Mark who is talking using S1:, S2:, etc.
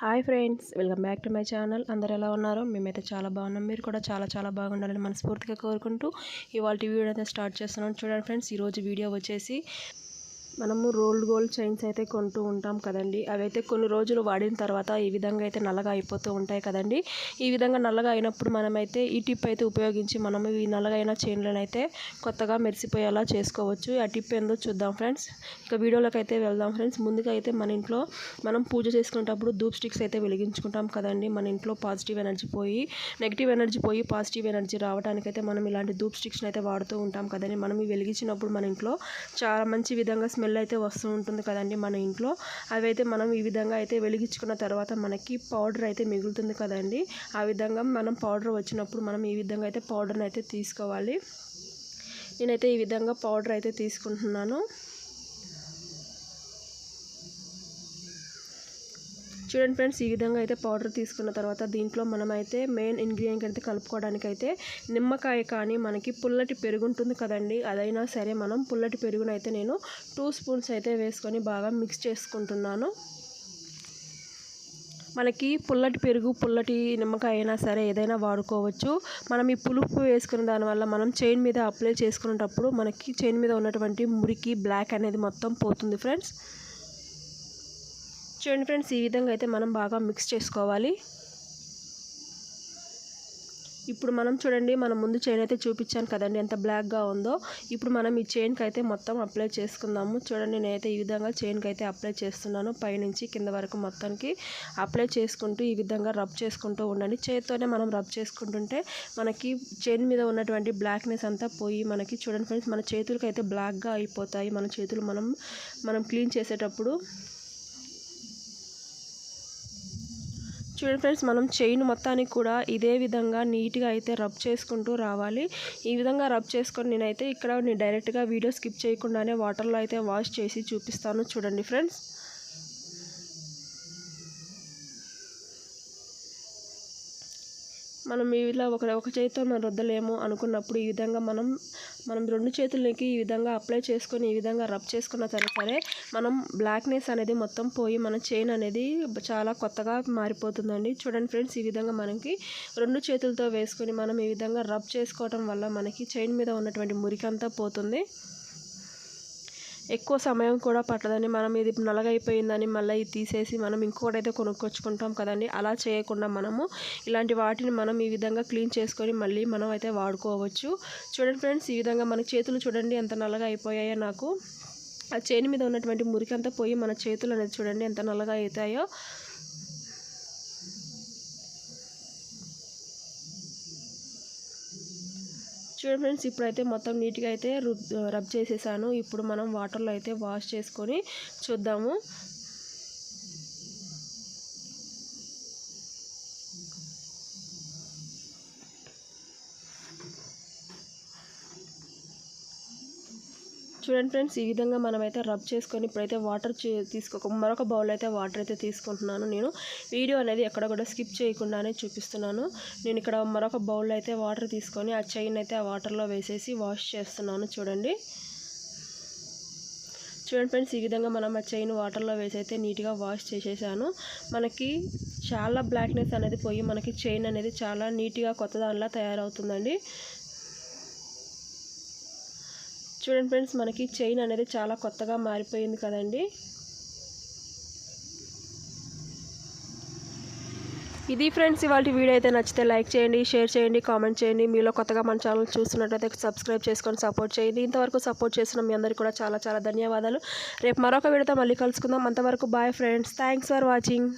S1: Hi friends welcome back to my channel. అందరు ఎలా ఉన్నారు? మేమైతే చాలా బాగున్నాం. మీరు కూడా చాలా చాలా బాగుండాలని మనస్ఫూర్తిగా కోరుకుంటూ ఇవాళ వీడియో అయితే స్టార్ట్ చేస్తున్నాం. చూడండి ఫ్రెండ్స్ ఈరోజు వీడియో వచ్చేసి మనము రోల్డ్ గోల్డ్ చైన్స్ అయితే కొంటూ ఉంటాం కదండి. అవైతే కొన్ని రోజులు వాడిన తర్వాత ఈ విధంగా అయితే నల్లగా అయిపోతూ ఉంటాయి కదండి. ఈ విధంగా నల్లగా అయినప్పుడు మనమైతే ఈ టిప్ అయితే ఉపయోగించి మనము ఈ నల్లగా అయిన చైన్లను అయితే కొత్తగా మెరిసిపోయేలా చేసుకోవచ్చు. ఆ టిప్ ఏందో చూద్దాం ఫ్రెండ్స్. ఇక వీడియోలోకి అయితే వెళ్దాం ఫ్రెండ్స్. ముందుగా అయితే మన ఇంట్లో మనం పూజ చేసుకునేటప్పుడు ధూప్ స్టిక్స్ అయితే వెలిగించుకుంటాం కదండి. మన ఇంట్లో పాజిటివ్ ఎనర్జీ పోయి నెగిటివ్ ఎనర్జీ పోయి పాజిటివ్ ఎనర్జీ రావడానికైతే మనం ఇలాంటి ధూప్ స్టిక్స్ని అయితే వాడుతూ ఉంటాం కదండి. మనం వెలిగించినప్పుడు మన ఇంట్లో చాలా మంచి విధంగా స్మెల్ అయితే వస్తూ ఉంటుంది కదండి మన ఇంట్లో. అవైతే మనం ఈ విధంగా అయితే వెలిగించుకున్న తర్వాత మనకి పౌడర్ అయితే మిగులుతుంది కదండి. ఆ విధంగా మనం పౌడర్ వచ్చినప్పుడు మనం ఈ విధంగా అయితే పౌడర్ని అయితే తీసుకోవాలి. నేనైతే ఈ విధంగా పౌడర్ అయితే తీసుకుంటున్నాను. చూడండి ఫ్రెండ్స్ ఈ విధంగా అయితే పౌడర్ తీసుకున్న తర్వాత దీంట్లో మనమైతే మెయిన్ ఇంగ్రీడియంట్ అయితే కలుపుకోవడానికి అయితే నిమ్మకాయ కానీ మనకి పుల్లటి పెరుగు ఉంటుంది కదండి. అదైనా సరే మనం పుల్లటి పెరుగునైతే నేను టూ స్పూన్స్ అయితే వేసుకొని బాగా మిక్స్ చేసుకుంటున్నాను. మనకి పుల్లటి పెరుగు పుల్లటి నిమ్మకాయ అయినా సరే ఏదైనా వాడుకోవచ్చు. మనం ఈ పులుపు వేసుకున్న దానివల్ల మనం చైన్ మీద అప్లై చేసుకునేటప్పుడు మనకి చైన్ మీద ఉన్నటువంటి మురికి బ్లాక్ అనేది మొత్తం పోతుంది ఫ్రెండ్స్. చూడండి ఫ్రెండ్స్ ఈ విధంగా అయితే మనం బాగా మిక్స్ చేసుకోవాలి. ఇప్పుడు మనం చూడండి మనం ముందు చైన్ అయితే చూపించాను కదండి ఎంత బ్లాక్గా ఉందో. ఇప్పుడు మనం ఈ చైన్కి అయితే మొత్తం అప్లై చేసుకుందాము. చూడండి నేనైతే ఈ విధంగా చైన్కి అయితే అప్లై చేస్తున్నాను. పైనుంచి కింద వరకు మొత్తానికి అప్లై చేసుకుంటూ ఈ విధంగా రబ్ చేసుకుంటూ ఉండండి. చేతితోనే మనం రబ్ చేసుకుంటుంటే మనకి చైన్ మీద ఉన్నటువంటి బ్లాక్నెస్ అంతా పోయి మనకి చూడండి ఫ్రెండ్స్ మన చేతులకి అయితే బ్లాక్గా అయిపోతాయి. మన చేతులు మనం మనం క్లీన్ చేసేటప్పుడు చూడండి ఫ్రెండ్స్ మనం చైన్ మొత్తానికి కూడా ఇదే విధంగా నీట్గా అయితే రబ్ చేసుకుంటూ రావాలి. ఈ విధంగా రబ్ చేసుకొని నేనైతే ఇక్కడ నేను డైరెక్ట్గా వీడియో స్కిప్ చేయకుండానే వాటర్లో అయితే వాష్ చేసి చూపిస్తాను. చూడండి ఫ్రెండ్స్. మనం ఇలా ఒక ఒక చేతితో మనం రుద్దలేము అనుకున్నప్పుడు ఈ విధంగా మనం మనం రెండు చేతులకి ఈ విధంగా అప్లై చేసుకొని ఈ విధంగా రబ్ చేసుకున్న సరే సరే మనం బ్లాక్నెస్ అనేది మొత్తం పోయి మన చైన్ అనేది చాలా కొత్తగా మారిపోతుందండి. చూడండి ఫ్రెండ్స్ ఈ విధంగా మనకి రెండు చేతులతో వేసుకొని మనం ఈ విధంగా రబ్ చేసుకోవటం వల్ల మనకి చైన్ మీద ఉన్నటువంటి మురికంతా పోతుంది. ఎక్కువ సమయం కూడా పట్టదని మనం ఇది నలగైపోయిందని మళ్ళీ ఇది తీసేసి మనం ఇంకోటైతే కొనుక్కొచ్చుకుంటాం కదండి. అలా చేయకుండా మనము ఇలాంటి వాటిని మనం ఈ విధంగా క్లీన్ చేసుకొని మళ్ళీ మనం అయితే వాడుకోవచ్చు. చూడండి ఫ్రెండ్స్ ఈ విధంగా మన చేతులు చూడండి ఎంత నల్లగా అయిపోయాయో నాకు. ఆ చేను మీద ఉన్నటువంటి మురికంతా పోయి మన చేతులు అనేది చూడండి ఎంత నల్లగా అవుతాయో చూడండి ఫ్రెండ్స్ ఇప్పుడైతే మొత్తం నీట్గా అయితే రబ్ చేసేసాను. ఇప్పుడు మనం వాటర్లో అయితే వాష్ చేసుకొని చూద్దాము. చూడండి ఫ్రెండ్స్ ఈ విధంగా మనమైతే రబ్ చేసుకొని ఇప్పుడైతే వాటర్ తీసుకోక మరొక బౌల్ అయితే వాటర్ అయితే తీసుకుంటున్నాను నేను. వీడియో అనేది ఎక్కడ కూడా స్కిప్ చేయకుండానే చూపిస్తున్నాను. నేను ఇక్కడ మరొక బౌల్ అయితే వాటర్ తీసుకొని ఆ చైన్ అయితే ఆ వాటర్లో వేసేసి వాష్ చేస్తున్నాను చూడండి. చూడండి ఫ్రెండ్స్ ఈ విధంగా మనం ఆ చైన్ వాటర్లో వేసి అయితే నీట్గా వాష్ చేసేసాను. మనకి చాలా బ్లాక్నెస్ అనేది పోయి మనకి చైన్ అనేది చాలా నీట్గా కొత్త దానిలా తయారవుతుందండి. చూడండి ఫ్రెండ్స్ మనకి చైన్ అనేది చాలా కొత్తగా మారిపోయింది కదండి. ఇది ఫ్రెండ్స్ ఇవాళ వీడియో అయితే నచ్చితే లైక్ చేయండి షేర్ చేయండి కామెంట్ చేయండి. మీలో కొత్తగా మన ఛానల్ చూస్తున్నట్టయితే సబ్స్క్రైబ్ చేసుకొని సపోర్ట్ చేయండి. ఇంతవరకు సపోర్ట్ చేసిన మీ అందరికీ కూడా చాలా చాలా ధన్యవాదాలు. రేపు మరొక వీడియోతో మళ్ళీ కలుసుకుందాం. అంతవరకు bye friends. Thanks for watching.